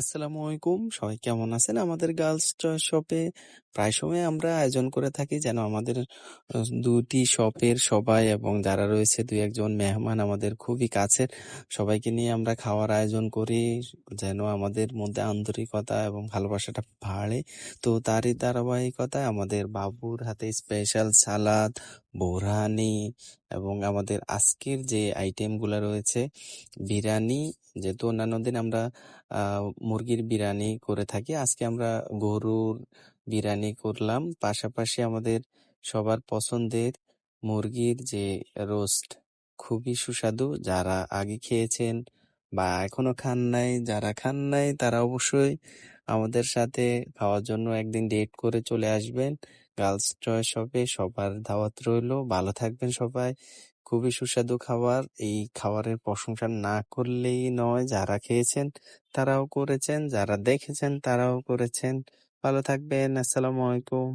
আসসালামু আলাইকুম। সবাই কেমন আছেন? আমাদের গার্লস চয়েস শপে প্রায় সময় আমরা আয়োজন করে থাকি যেন আমাদের দুটি শপের সবাই এবং যারা রয়েছে দুই একজন মেহমান আমাদের খুবই কাছের, সবাইকে নিয়ে আমরা খাওয়ার আয়োজন করি যেন আমাদের মধ্যে আন্তরিকতা এবং ভালোবাসাটা বাড়ে। তো তারই ধারাবাহিকতায় আমাদের বাবুর হাতে স্পেশাল সালাদ বোরহানি এবং আমাদের আজকের যে আইটেমগুলো রয়েছে, বিরিয়ানি, যেহেতু অন্যান্য দিন আমরা মুরগির বিরিয়ানি করে থাকি। আজকে আমরা গরুর বিরিয়ানি করলাম। পাশাপাশি আমাদের সবার পছন্দের মুরগির যে রোস্ট খুবই সুস্বাদু। যারা আগে খেয়েছেন বা এখনও খান নাই, যারা খান নাই, তারা অবশ্যই আমাদের সাথে খাওয়ার জন্য একদিন ডেট করে চলে আসবেন। গার্লস চয়েস শপে সবার দাওয়াত রইল। ভালো থাকবেন সবাই। খুবই সুস্বাদু খাবার। এই খাবারের প্রশংসা না করলেই নয়, যারা খেয়েছেন তারাও করেছেন, যারা দেখেছেন তারাও করেছেন। ভালো থাকবেন, আসসালামু আলাইকুম।